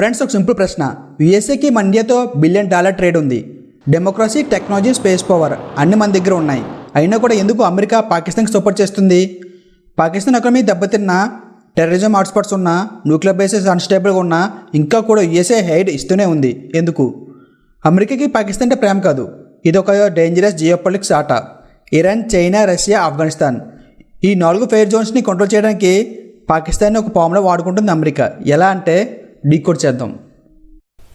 Friends ఒక simple ప్రశ్న. యుఎస్ఏకి మన ఇండియాతో బిలియన్ డాలర్ ట్రేడ్ ఉంది. డెమోక్రసీ టెక్నాలజీ స్పేస్ పవర్ అన్ని మన దగ్గర ఉన్నాయి. అయినా కూడా ఎందుకు అమెరికా పాకిస్తాన్కి సపోర్ట్ చేస్తుంది? పాకిస్తాన్ ఎకానమీ దెబ్బతిన్న టెర్రరిజం హాట్స్పాట్స్ ఉన్న న్యూక్లియర్ బేసెస్ అన్స్టేబుల్గా ఉన్న ఇంకా కూడా యుఎస్ఏ హైడ్ ఇస్తూనే ఉంది. ఎందుకు? అమెరికాకి పాకిస్తాన్ అంటే ప్రేమ కాదు. ఇది ఒక డేంజరస్ జియోపాలిటిక్స్ ఆట. Iran China Russia Afghanistan. ఈ నాలుగు ఫెయిర్ జోన్స్ని కంట్రోల్ చేయడానికి పాకిస్తాన్ని ఒక పాములో వాడుకుంటుంది అమెరికా. ఎలా అంటే డీకోడ్ చేద్దాం.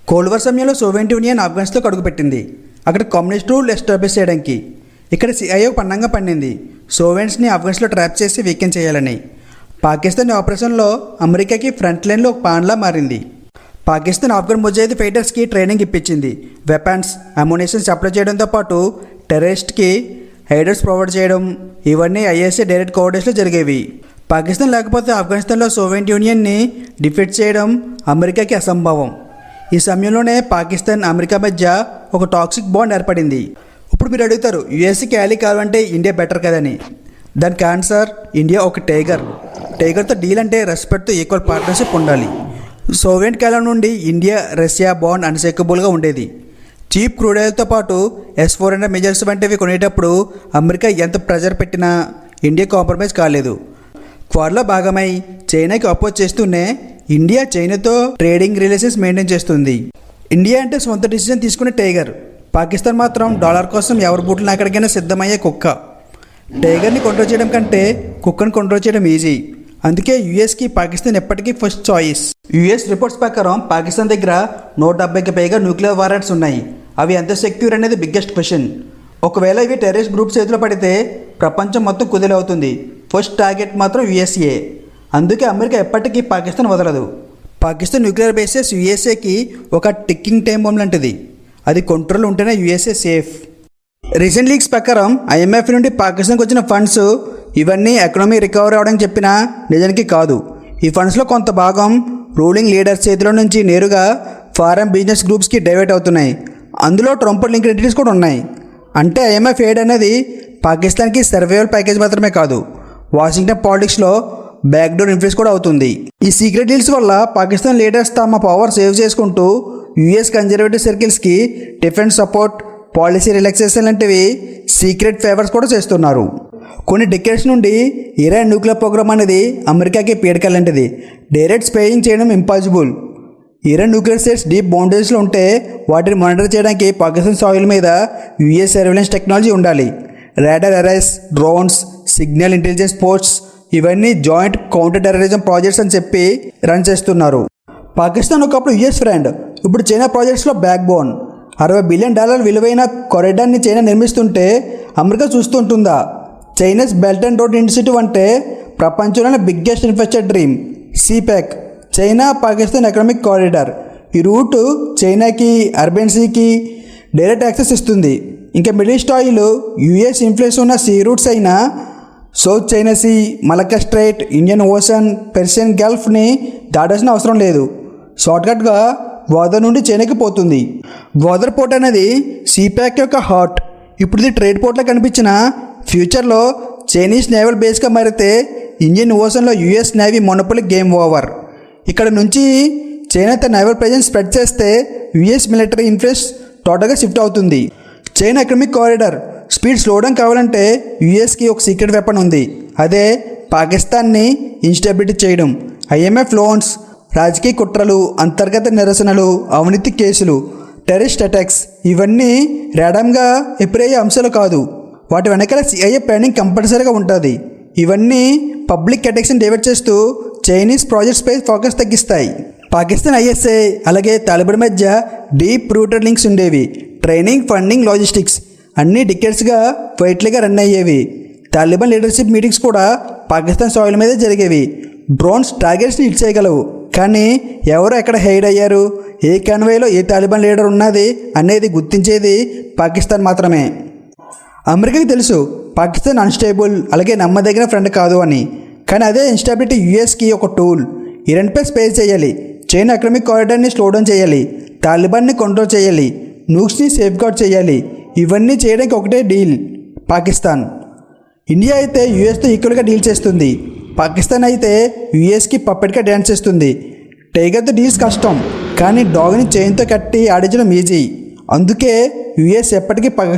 కోల్డ్ వార్ సమయంలో సోవియట్ యూనియన్ ఆఫ్ఘనిస్తాన్లో అడుగుపెట్టింది అక్కడ కమ్యూనిస్ట్ రూల్ ఎస్టాబ్లిష్ చేయడానికి. ఇక్కడ సిఐఓ పన్నంగా పండింది సోవియట్స్ని ఆఫ్ఘనిస్తాన్లో ట్రాప్ చేసి వీకెన్ చేయాలని. పాకిస్తాన్ ఆపరేషన్లో అమెరికాకి ఫ్రంట్ లైన్లో ఒక పాన్లా మారింది. పాకిస్తాన్ ఆఫ్ఘన్ ముజాహిద్ ఫైటర్స్కి ట్రైనింగ్ ఇప్పించింది. వెపన్స్ అమ్యునేషన్ సప్లై చేయడంతో పాటు టెర్రరిస్ట్కి హైడర్స్ ప్రొవైడ్ చేయడం. ఇవన్నీ ఐఎస్ఏ డైరెక్ట్ కోఆర్డినేషన్లో జరిగేవి. పాకిస్తాన్ లేకపోతే ఆఫ్ఘనిస్తాన్లో సోవియట్ యూనియన్ని డిఫీట్ చేయడం అమెరికాకి అసంభవం. ఈ సమయంలోనే పాకిస్తాన్ అమెరికా మధ్య ఒక టాక్సిక్ బాండ్ ఏర్పడింది. ఇప్పుడు మీరు అడుగుతారు యుఎస్కి క్యాలీ కావాలంటే ఇండియా బెటర్ కదని. దానికి ఆన్సర్ ఇండియా ఒక టైగర్. టైగర్తో డీల్ అంటే రెస్పెక్ట్తో ఈక్వల్ పార్ట్నర్షిప్ ఉండాలి. సోవియట్ కాలం నుండి ఇండియా రష్యా బాండ్ అన్సెకబుల్గా ఉండేది. చీప్ క్రూడ్ ఆయిల్తో పాటు ఎస్ ఫోర్ హండ్రెడ్ మెజర్స్ వంటివి కొనేటప్పుడు అమెరికా ఎంత ప్రెజర్ పెట్టినా ఇండియా కాంప్రమైజ్ కాలేదు. క్వార్లో భాగమై చైనాకి అపోజ్ చేస్తూనే ఇండియా చైనాతో ట్రేడింగ్ రిలేషన్స్ మెయింటైన్ చేస్తుంది. ఇండియా అంటే సొంత డిసిజన్ తీసుకునే టైగర్. పాకిస్తాన్ మాత్రం డాలర్ కోసం ఎవరి బూట్లు ఎక్కడికైనా సిద్ధమయ్యే కుక్క. టైగర్ని కంట్రోల్ చేయడం కంటే కుక్కను కంట్రోల్ చేయడం ఈజీ అందుకే యుఎస్కి పాకిస్తాన్ ఎప్పటికీ ఫస్ట్ చాయిస్ యుఎస్ రిపోర్ట్స్ ప్రకారం పాకిస్తాన్ దగ్గర నూట డెబ్బైకి పైగా న్యూక్లియర్ వారెంట్స్ ఉన్నాయి. అవి ఎంత సెక్యూర్ అనేది బిగ్గెస్ట్ క్వశ్చన్ ఒకవేళ ఇవి టెర్రరిస్ట్ గ్రూప్ చేతిలో పడితే ప్రపంచం మొత్తం కుదిలవుతుంది. ఫస్ట్ టార్గెట్ మాత్రం యుఎస్ఏ. అందుకే అమెరికా ఎప్పటికీ పాకిస్తాన్ వదలదు. పాకిస్తాన్ న్యూక్లియర్ బేసెస్ యుఎస్ఏకి ఒక టిక్కింగ్ టైం బాంబ్ లాంటిది. అది కంట్రోల్ ఉంటేనే యుఎస్ఏ సేఫ్ రీసెంట్ లీక్స్ ప్రకారం ఐఎంఎఫ్ నుండి పాకిస్తాన్కి వచ్చిన ఫండ్స్ ఇవన్నీ ఎకనామీ రికవరీ అవడం చెప్పినా నిజానికి కాదు. ఈ ఫండ్స్లో కొంత భాగం రూలింగ్ లీడర్స్ చేతిలో నుంచి నేరుగా ఫారెన్ బిజినెస్ గ్రూప్స్కి డైవర్ట్ అవుతున్నాయి. అందులో ట్రంప్ లింక్ ఎంటిటీస్ కూడా ఉన్నాయి. అంటే ఐఎంఎఫ్ ఎయిడ్ అనేది పాకిస్తాన్కి సర్వైవల్ ప్యాకేజ్ మాత్రమే కాదు. వాషింగ్టన్ పాలిటిక్స్లో బ్యాక్డోర్ ఇన్ఫ్లుయెన్స్ కూడా అవుతుంది. ఈ సీక్రెట్ డీల్స్ వల్ల పాకిస్తాన్ లీడర్స్ తమ పవర్ సేవ్ చేసుకుంటూ యుఎస్ కన్జర్వేటివ్ సర్కిల్స్కి డిఫెన్స్ సపోర్ట్ పాలసీ రిలాక్సేషన్ లాంటివి సీక్రెట్ ఫేవర్స్ కూడా చేస్తున్నారు. కొన్ని డికెట్స్ నుండి ఇరాన్ న్యూక్లియర్ ప్రోగ్రామ్ అనేది అమెరికాకి పీడక లాంటిది. డైరెక్ట్ స్పేయింగ్ చేయడం impossible Iran nuclear sets deep బౌండరీస్లో ఉంటే వాటిని మానిటర్ చేయడానికి పాకిస్తాన్ సాయిల్ మీద యుఎస్ సర్వేలెన్స్ టెక్నాలజీ ఉండాలి. Radar arrays drones signal intelligence posts ఇవన్నీ జాయింట్ కౌంటర్ టెర్రరిజం ప్రాజెక్ట్స్ అని చెప్పి రన్ చేస్తున్నారు. పాకిస్తాన్ ఒకప్పుడు యుఎస్ ఫ్రెండ్. ఇప్పుడు చైనా ప్రాజెక్ట్స్లో బ్యాక్ బోన్ అరవై బిలియన్ డాలర్ విలువైన కారిడార్ని చైనా నిర్మిస్తుంటే America చూస్తుంటుందా? China's belt and road initiative అంటే ప్రపంచంలోనే biggest infrastructure dream. CPEC China Pakistan economic corridor. ఈ రూట్ చైనాకి అర్బన్ సీకి డైరెక్ట్ యాక్సెస్ ఇస్తుంది. ఇంకా Middle East oil US influence ఉన్న సీ రూట్స్ అయినా South China Sea Malacca Strait Indian Ocean Persian గల్ఫ్ని దాటాల్సిన అవసరం లేదు. షార్ట్కట్గా గోదావరి నుండి చైనాకి పోతుంది. గోదావరి పోర్ట్ అనేది సీప్యాక్ యొక్క హార్ట్. ఇప్పుడు ఇది ట్రేడ్ పోర్ట్లో కనిపించిన ఫ్యూచర్లో చైనీస్ నేవల్ బేస్గా మారితే Indian ఓషన్లో US navy monopoly game over. ఇక్కడ నుంచి చైనా తన నేవల్ ప్రెజెన్స్ స్ప్రెడ్ చేస్తే యుఎస్ మిలిటరీ ఇన్ఫ్లుయెన్స్ టోటల్గా షిఫ్ట్ అవుతుంది. చైనా ఎకనమిక్ కారిడార్ స్పీడ్ స్లోడం కావాలంటే యుఎస్కి ఒక సీక్రెట్ వెపన్ ఉంది. అదే పాకిస్తాన్ని ఇన్స్టెబిలిటీ చేయడం. ఐఎంఎఫ్ లోన్స్ రాజకీయ కుట్రలు అంతర్గత నిరసనలు అవినీతి కేసులు టెర్రరిస్ట్ అటాక్స్ ఇవన్నీ ర్యాడమ్గా ఎప్పుడయ్యే అంశాలు కాదు. వాటి వెనకాల సిఐఏ ప్లానింగ్ కంపల్సరీగా ఉంటుంది. ఇవన్నీ పబ్లిక్ అటాక్స్ని డైవర్ట్ చేస్తూ చైనీస్ ప్రాజెక్ట్స్పై ఫోకస్ తగ్గిస్తాయి. పాకిస్తాన్ ఐఎస్ఏ అలాగే తాలిబాన్ మధ్య డీప్ రూటెడ్ లింక్స్ ఉండేవి. ట్రైనింగ్ ఫండింగ్ లాజిస్టిక్స్ అన్ని డికెట్స్గా వైట్లీగా రన్ అయ్యేవి. తాలిబాన్ లీడర్షిప్ మీటింగ్స్ కూడా పాకిస్తాన్ సాయిల్ మీదే జరిగేవి. డ్రోన్స్ టార్గెట్స్ని హిట్ చేయగలవు. కానీ ఎవరు ఎక్కడ హైడ్ అయ్యారు? ఏ కన్వేలో ఏ తాలిబాన్ లీడర్ ఉన్నది అనేది గుర్తించేది పాకిస్తాన్ మాత్రమే. అమెరికాకి తెలుసు పాకిస్తాన్ అన్స్టేబుల్ అలాగే నమ్మదగిన ఫ్రెండ్ కాదు అని. కానీ అదే ఇన్స్టాబిలిటీ యూఎస్కి ఒక టూల్ ఇరాన్పై స్పేస్ చేయాలి. చైనా ఎకనామిక్ కారిడార్ని స్లో డౌన్ చేయాలి. తాలిబాన్ని కంట్రోల్ చేయాలి. నూక్స్ని సేఫ్ గార్డ్ చేయాలి. ఇవన్నీ చేయడానికి ఒకటే డీల్ పాకిస్తాన్. ఇండియా అయితే యుఎస్తో ఈక్వల్గా డీల్ చేస్తుంది. పాకిస్తాన్ అయితే యుఎస్కి పప్పెట్గా డ్యాన్స్ చేస్తుంది. టైగర్తో డీల్స్ కష్టం కానీ డాగ్ని చైన్తో కట్టి ఆడించడం ఈజీ. అందుకే యుఎస్ ఎప్పటికీ